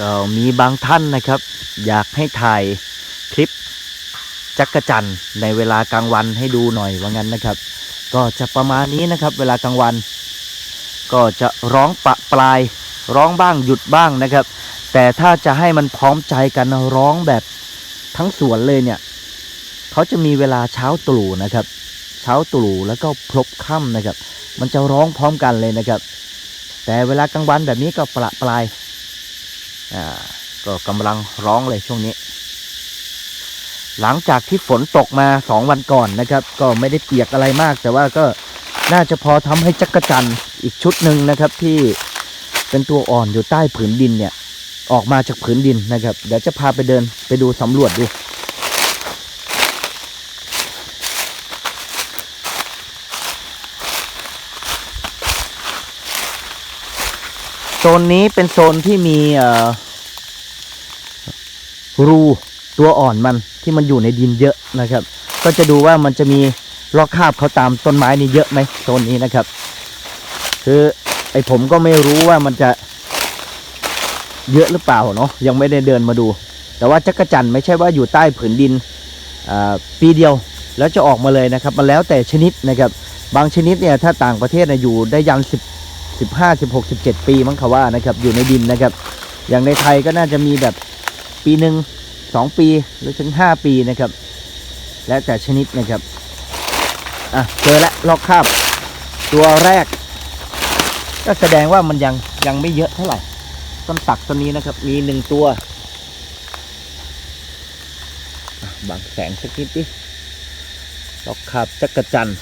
ก็มีบางท่านนะครับ อยากให้ถ่ายคลิปจักรจันทร์ในเวลากลางวันให้ดูหน่อยว่างั้นนะครับ ก็จะประมาณนี้นะครับ เวลากลางวัน ก็จะร้องปะปลายร้องบ้างหยุดบ้างนะครับ แต่ถ้าจะให้มันพร้อมใจกันร้องแบบทั้งสวนเลยเนี่ยเขาจะมีเวลาเช้าตรู่นะครับ เช้าตรู่แล้วก็พลบค่ำนะครับ มันจะร้องพร้อมกันเลยนะครับ แต่เวลากลางวันแบบนี้ก็ประปลาย ก็กำลังร้องเลยช่วงนี้ หลังจากที่ฝนตกมาสองวันก่อนนะครับ ก็ไม่ได้เปียกอะไรมาก แต่ว่าก็น่าจะพอทำให้จักรจันทร์อีกชุดหนึ่งนะครับที่เป็นตัวอ่อนอยู่ใต้ผืนดินเนี่ยออกมาจากผืนดินนะครับ เดี๋ยวจะพาไปเดินไปดูสำรวจดูโซนนี้เป็นโซนที่มีเอ่อ รูตัวอ่อนมันที่มันอยู่ในดินเยอะนะครับ ก็จะดูว่ามันจะมีลอกคาบเขาตามต้นไม้นี่เยอะไหมโซนนี้นะครับ คือไอผมก็ไม่รู้ว่ามันจะเยอะหรือเปล่าเนาะยังไม่ได้เดินมาดู แต่ว่าจักรจันไม่ใช่ว่าอยู่ใต้ผืนดินปีเดียวแล้วจะออกมาเลยนะครับ มันแล้วแต่ชนิดนะครับ บางชนิดเนี่ยถ้าต่างประเทศนะอยู่ได้ยันสิบสิบห้าสิบหกสิบเจ็ดปีมั้งเขาว่านะครับอยู่ในดินนะครับ อย่างในไทยก็น่าจะมีแบบ ปีหนึ่งสองปีหรือถึงห้าปีนะครับ แล้วแต่ชนิดนะครับ อะเจอแล้วลอกคาบตัวแรก ก็แสดงว่ามันยังยังไม่เยอะเท่าไหร่ ต้นตักต้นนี้นะครับ มีหนึ่งตัวบังแสงสักนิดดิลอกคาบจักรจันทร์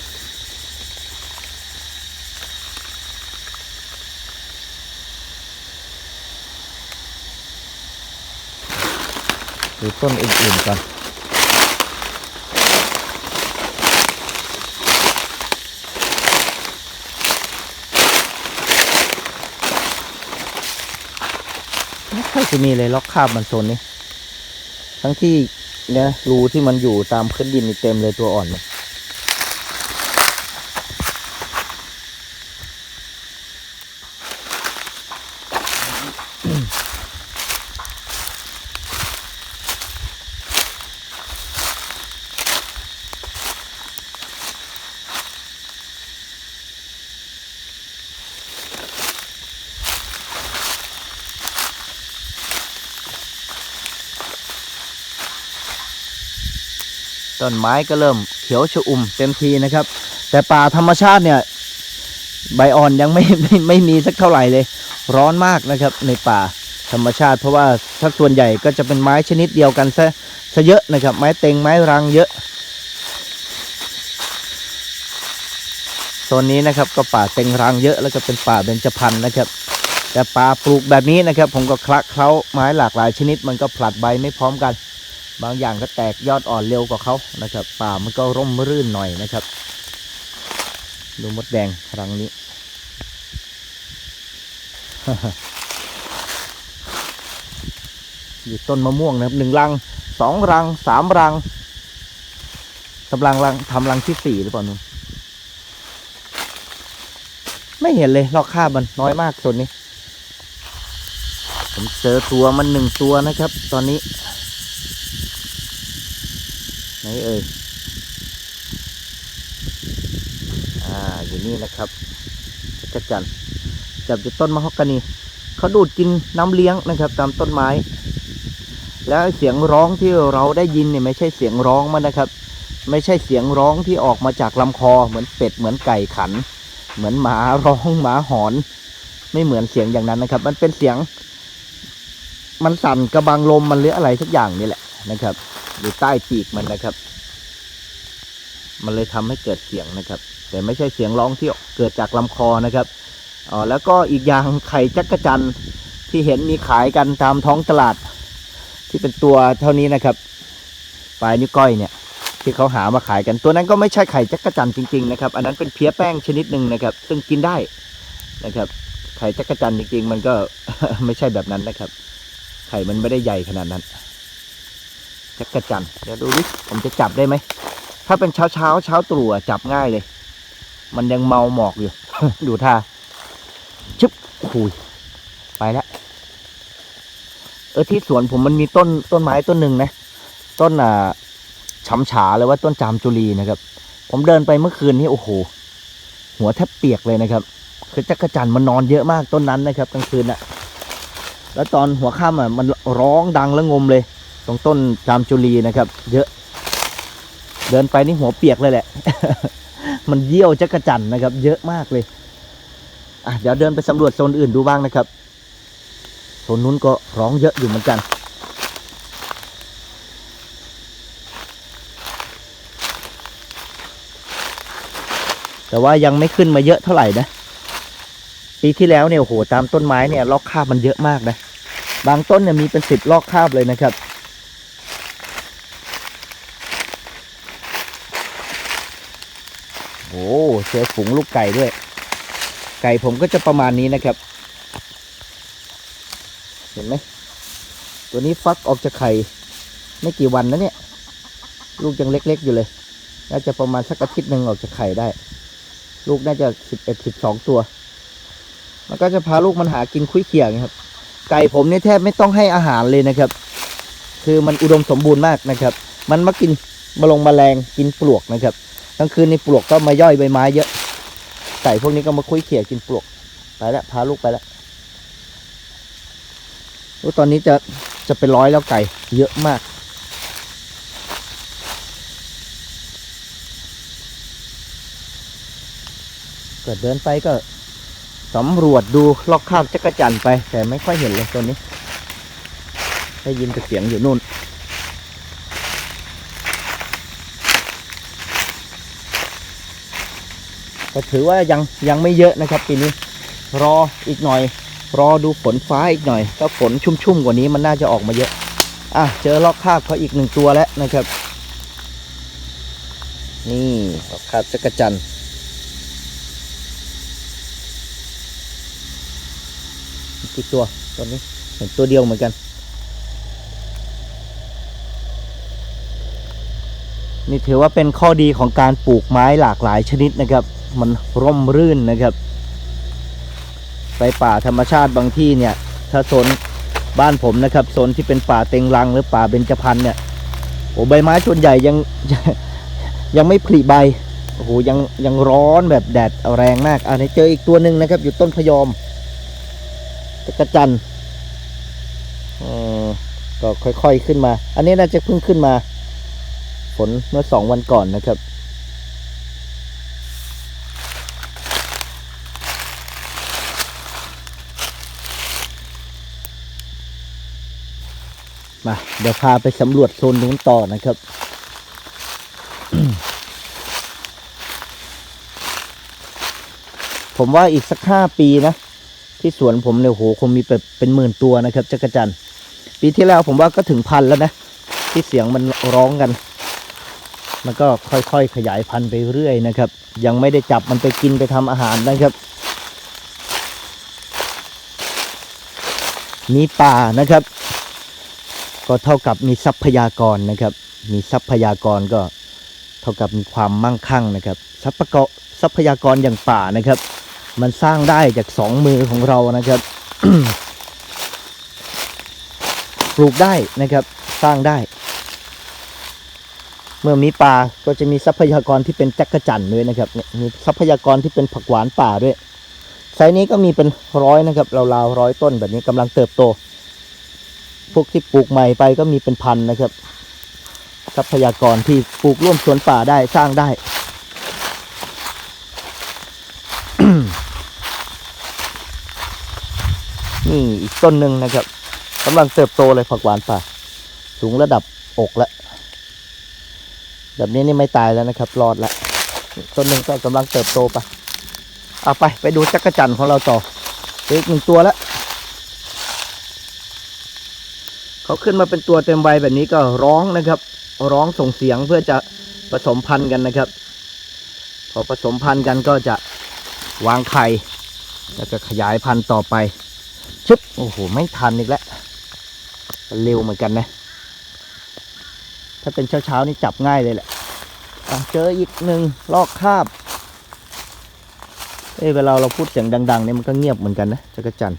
ดูต้นอื่นๆกันไม่ค่อยจะมีเลยล็อกคาบมันโซนนี้ ทั้งที่เนี่ยรูที่มันอยู่ตามพื้นดินมีเต็มเลยตัวอ่อนเลย ต้นไม้ก็เริ่มเขียวชอุ่มเต็มทีนะครับ แต่ป่าธรรมชาติเนี่ยใบอ่อนยังไม่ไม่ไม่มีสักเท่าไหร่เลย ร้อนมากนะครับในป่าธรรมชาติ เพราะว่าถ้าส่วนใหญ่ก็จะเป็นไม้ชนิดเดียวกันซะซะเยอะนะครับ ไม้เต็งไม้รังเยอะโซนนี้นะครับก็ป่าเต็งรังเยอะแล้วก็เป็นป่าเบญจพรรณนะครับ แต่ป่าปลูกแบบนี้นะครับ ผมก็คละเคล้าไม้หลากหลายชนิดมันก็ผลัดใบไม่พร้อมกัน บางอย่างก็แตกยอดอ่อนเร็วกว่าเขานะครับ ป่ามันก็ร่มรื่นหน่อยนะครับ ดูมดแดงครั้งนี้ อยู่ต้นมะม่วงนะครับหนึ่งรังสองรังสามรังกำลังรังทำรังที่สี่หรือเปล่านุ่นไม่เห็นเลยลอกคาบมันน้อยมากส่วนนี้ ผมเจอตัวมันหนึ่งตัวนะครับ ตอนนี้ นเอ่ยอ่าอยู่นี่นะครับจักจันจับอยู่ต้นมะฮอกกานีเขาดูดกินน้ำเลี้ยงนะครับ ตามต้นไม้ แล้วเสียงร้องที่เราได้ยินเนี่ยไม่ใช่เสียงร้องมันนะครับ ไม่ใช่เสียงร้องที่ออกมาจากลำคอเหมือนเป็ดเหมือนไก่ขัน เหมือนหมาร้องหมาหอน ไม่เหมือนเสียงอย่างนั้นนะครับ มันเป็นเสียง มันสั่นกระบังลมมันหรืออะไรสักอย่างนี่แหละนะครับ อยู่ใต้ปีกมันนะครับ มันเลยทำให้เกิดเสียงนะครับ แต่ไม่ใช่เสียงร้องที่เกิดจากลำคอนะครับอ๋อแล้วก็อีกอย่างไข่จักระจันที่เห็นมีขายกันตามท้องตลาด ที่เป็นตัวเท่านี้นะครับปลายนิ้วก้อยเนี่ย ที่เขาหามาขายกันตัวนั้นก็ไม่ใช่ไข่จักระจันจริง ๆ นะครับ อันนั้นเป็นเพี้ยแป้งชนิดหนึ่งนะครับ ซึ่งกินได้นะครับไข่จักระจันจริงๆ มันก็ไม่ใช่แบบนั้นนะครับ ไข่มันไม่ได้ใหญ่ขนาดนั้น จักรจันเดี๋ยวดูดิผมจะจับได้ไหมถ้าเป็นเช้าเช้าเช้าตรู่จับง่ายเลย มันยังเมาหมอกอยู่ ดูท่าชึบคุยไปแล้วเออที่สวนผมมันมีต้นต้นไม้ต้นหนึ่งนะ ต้นอ่าฉำฉาเลยว่าต้นจามจุลีนะครับ ผมเดินไปเมื่อคืนนี้โอ้โห หัวแทบเปียกเลยนะครับ คือจักรจันมันนอนเยอะมากต้นนั้นนะครับกลางคืนน่ะแล้วตอนหัวค่ำอะมันร้องดังและงมเลย ตรงต้นจามจุลีนะครับ เยอะ เดินไปนี่หัวเปียกเลยแหละ มันเยี่ยวจักระจันนะครับ เยอะมากเลยอะเดี๋ยวเดินไปสำรวจโซนอื่นดูบ้างนะครับโซนนู้นก็ร้องเยอะอยู่เหมือนกันแต่ว่ายังไม่ขึ้นมาเยอะเท่าไหร่นะ ปีที่แล้วเนี่ยโหตามต้นไม้เนี่ยลอกคาบมันเยอะมากนะ บางต้นเนี่ยมีเป็นสิบลอกคาบเลยนะครับ โอ้ เจอฝูงลูกไก่ด้วย ไก่ผมก็จะประมาณนี้นะครับ เห็นไหมตัวนี้ฟักออกจากไข่ไม่กี่วันนะเนี่ย ลูกยังเล็กๆอยู่เลย น่าจะประมาณสักอาทิตย์หนึ่งออกจากไข่ได้ ลูกน่าจะสิบเอ็ดสิบสองตัว มันก็จะพาลูกมันหากินคุยเขี่ยงครับ ไก่ผมเนี่ยแทบไม่ต้องให้อาหารเลยนะครับ คือมันอุดมสมบูรณ์มากนะครับ มันมากินมาลงมาแมลงกินปลวกนะครับ กลางคืนในปลวกก็มาย่อยใบไม้เยอะไก่พวกนี้ก็มาคุยเขี่ยกินปลวกไปแล้วพาลูกไปแล้วโอ้ตอนนี้จะจะเป็นร้อยแล้วไก่เยอะมาก เก็เดินไปก็สำรวจดูลอกคราบจักรจันไป แต่ไม่ค่อยเห็นเลยตัวนี้ ได้ยินแต่เสียงอยู่นู่น ก็ถือว่ายังยังไม่เยอะนะครับปีนี้รออีกหน่อย รอดูฝนฟ้าอีกหน่อย ถ้าฝนชุ่มๆกว่านี้มันน่าจะออกมาเยอะ อะเจอลอกคาบเขาอีกหนึ่งตัวแล้วนะครับ นี่ลอกคาบจักรจันทร์กี่ตัวตัวนี้เห็นตัวเดียวเหมือนกัน นี่ถือว่าเป็นข้อดีของการปลูกไม้หลากหลายชนิดนะครับ มันร่มรื่นนะครับ ไปป่าธรรมชาติบางที่เนี่ย ถ้าโซนบ้านผมนะครับโซนที่เป็นป่าเต็งรังหรือป่าเบญจพรรณเนี่ยโอ้ใบไม้ส่วนใหญ่ยังยังไม่ผลิใบโอ้โหยังยังร้อนแบบแดดแรงมากอ่าเจออีกตัวหนึ่งนะครับ อยู่ต้นพยอมจักรจันทร์เออก็ค่อยๆขึ้นมา อันนี้น่าจะเพิ่งขึ้นมา ฝนเมื่อสองวันก่อนนะครับ มาเดี๋ยวพาไปสำรวจโซนนู้นต่อนะครับ ผมว่าอีกสักห้าปีนะ ที่สวนผมเนี่ยโหคงมีเป็นเป็นหมื่นตัวนะครับจักรจันปีที่แล้วผมว่าก็ถึงพันแล้วนะ ที่เสียงมันร้องกัน มันก็ค่อยๆขยายพันธุ์ไปเรื่อยนะครับ ยังไม่ได้จับมันไปกินไปทำอาหารนะครับมีป่านะครับ ก็เท่ากับมีทรัพยากรนะครับ มีทรัพยากรก็เท่ากับมีความมั่งคั่งนะครับ ทรัพยากรทรัพยากรอย่างป่านะครับ มันสร้างได้จากสองมือของเรานะครับปลูกได้นะครับ สร้างได้ เมื่อมีป่าก็จะมีทรัพยากรที่เป็นจักรจันด้วยนะครับเนี่ยมีทรัพยากรที่เป็นผักหวานป่าด้วยไซนี้ก็มีเป็นร้อยนะครับราวๆร้อยต้นแบบนี้กำลังเติบโต วกที่ปลูกใหม่ไปก็มีเป็นพันนะครับ ทรัพยากรที่ปลูกร่วมสวนป่าได้สร้างได้นี่อีกต้นหนึ่งนะครับกำลังเติบโตเลยผักหวานป่า สูงระดับอกแล้วแบบนี้นี่ไม่ตายแล้วนะครับ รอดแล้วต้นหนึ่งก็กำลังเติบโตไปเอาไปไปดูจักรจันทร์ของเราต่ออีกหนึ่งตัวแล้ว เขาขึ้นมาเป็นตัวเต็มใบแบบนี้ก็ร้องนะครับ ร้องส่งเสียงเพื่อจะผสมพันธุ์กันนะครับ พอผสมพันธุ์กันก็จะวางไข่แล้วก็ขยายพันธุ์ต่อไปชึบโอ้โหไม่ทันอีกแล้วเร็วเหมือนกันนะ ถ้าเป็นเช้าเช้าๆนี่จับง่ายเลยแหละะเจออีกหนึ่งลอกคาบเอ้ยเวลาเราพูดเสียงดังๆเนี่ยมันก็เงียบเหมือนกันนะจักรจัน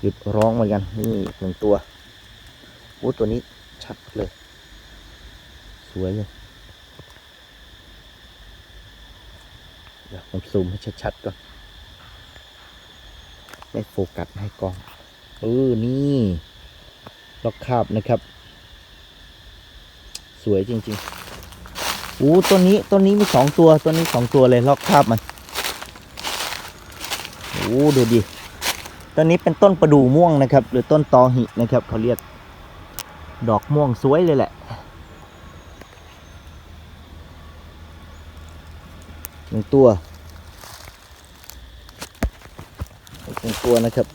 หยุดร้องเหมือนกันนี่หนึ่งตัว โอ้ตัวนี้ชัดเลย สวยเลยเดี๋ยวผมซูมให้ชัดๆก่อนไม่โฟกัสให้กล้องเออนี่ล็อกคาบนะครับ สวยจริงๆอู้ต้นนี้ต้นนี้มีสองตัวต้นนี้สองตัวเลยล็อกคาบมันโอ้ดูดิต้นนี้เป็นต้นประดู่ม่วงนะครับ หรือต้นตอหินะครับเขาเรียก ดอกม่วงสวยเลยแหละ หนึ่งตัวหนึ่งตัวนะครับ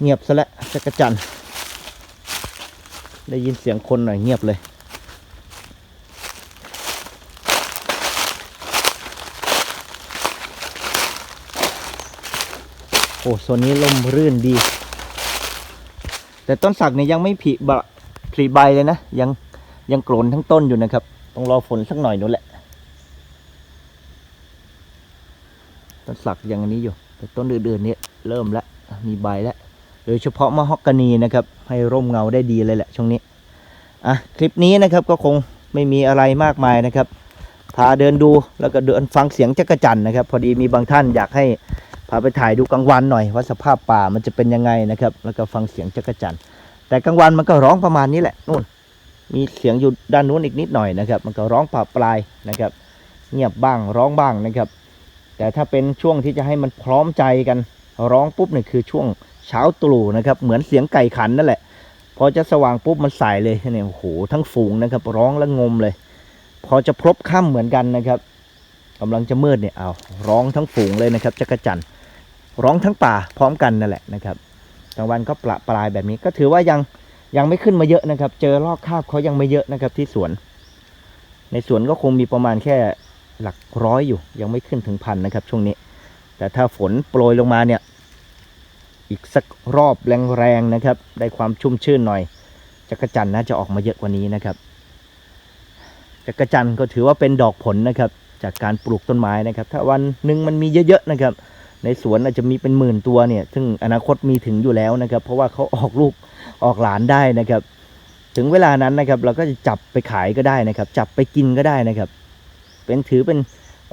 เงียบซะแล้วจักรจันได้ยินเสียงคนหน่อยเงียบเลย อ้โซนนี้ลมรื่นดี แต่ต้นสักเนี่ยยังไม่ผลิบะผลิใบเลยนะ ยังยังโกรนทั้งต้นอยู่นะครับ ต้องรอฝนสักหน่อยนู่นแหละ ต้นสักยังอันนี้อยู่ แต่ต้นอื่นๆเนี่ยเริ่มแล้วมีใบแล้วโดยเฉพาะมะฮอกกานีนะครับ ให้ร่มเงาได้ดีเลยแหละช่วงนี้ อะ คลิปนี้นะครับก็คงไม่มีอะไรมากมายนะครับ พาเดินดูแล้วก็เดินฟังเสียงจักรจันนะครับ พอดีมีบางท่านอยากให้ พาไปถ่ายดูกลางวันหน่อยว่าสภาพป่ามันจะเป็นยังไงนะครับ แล้วก็ฟังเสียงจักรจันแต่กลางวันมันก็ร้องประมาณนี้แหละนู่น มีเสียงอยู่ด้านนู้นอีกนิดหน่อยนะครับ มันก็ร้องป่าปลายนะครับ เงียบบ้างร้องบ้างนะครับ แต่ถ้าเป็นช่วงที่จะให้มันพร้อมใจกันร้องปุ๊บเนี่ยคือช่วงเช้าตรู่นะครับ เหมือนเสียงไก่ขันนั่นแหละพอจะสว่างปุ๊บมันใส่เลยเนี่ยโอ้โหทั้งฝูงนะครับ ร้องและงมเลย พอจะพลบค่ำเหมือนกันนะครับกำลังจะมืดเนี่ยเอาร้องทั้งฝูงเลยนะครับจักรจันทร์ ร้องทั้งป่าพร้อมกันนั่นแหละนะครับกลางวันก็ประปรายแบบนี้ก็ถือว่ายังยังไม่ขึ้นมาเยอะนะครับ เจอลอกคาบเขายังไม่เยอะนะครับที่สวน ในสวนก็คงมีประมาณแค่หลักร้อยอยู่ ยังไม่ขึ้นถึงพันนะครับ ช่วงนี้ แต่ถ้าฝนโปรยลงมาเนี่ย อีกสักรอบแรงๆนะครับ ได้ความชุ่มชื่นหน่อยจักรจันน่าจะออกมาเยอะกว่านี้นะครับจักรจันก็ถือว่าเป็นดอกผลนะครับ จากการปลูกต้นไม้นะครับ ถ้าวันหนึ่งมันมีเยอะๆนะครับ ในสวนอาจจะมีเป็นหมื่นตัวเนี่ย ซึ่งอนาคตมีถึงอยู่แล้วนะครับ เพราะว่าเขาออกลูกออกหลานได้นะครับ ถึงเวลานั้นนะครับ เราก็จะจับไปขายก็ได้นะครับ จับไปกินก็ได้นะครับ เป็นถือเป็น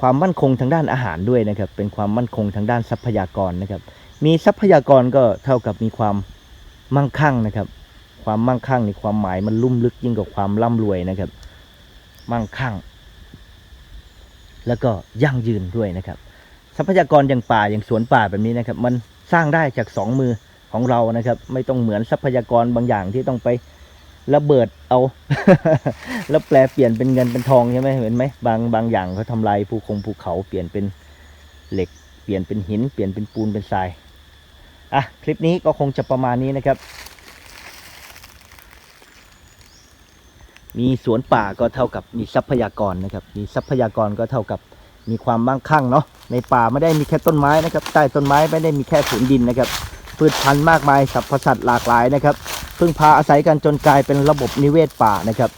ความมั่นคงทางด้านอาหารด้วยนะครับ เป็นความมั่นคงทางด้านทรัพยากรนะครับ มีทรัพยากรก็เท่ากับมีความมั่งคั่งนะครับ ความมั่งคั่งในความหมายมันลุ่มลึกยิ่งกว่าความร่ำรวยนะครับ มั่งคั่ง แล้วก็ยั่งยืนด้วยนะครับ ทรัพยากรอย่างป่าอย่างสวนป่าแบบนี้นะครับ มันสร้างได้จากสองมือของเรานะครับ ไม่ต้องเหมือนทรัพยากรบางอย่างที่ต้องไประเบิดเอา แล้วแปลเปลี่ยนเป็นเงินเป็นทองใช่ไหมเห็นไหมบางบางอย่างเขาทำลายภูคงภูเขาเปลี่ยนเป็นเหล็ก เปลี่ยนเป็นหิน เปลี่ยนเป็นปูนเป็นทรายอะคลิปนี้ก็คงจะประมาณนี้นะครับ มีสวนป่าก็เท่ากับมีทรัพยากรนะครับ มีทรัพยากรก็เท่ากับ มีความมั่งคั่งเนาะในป่าไม่ได้มีแค่ต้นไม้นะครับใต้ต้นไม้ไม่ได้มีแค่ผืนดินนะครับพืชพันธุ์มากมายสรรพสัตว์หลากหลายนะครับ พึ่งพาอาศัยกันจนกลายเป็นระบบนิเวศป่านะครับ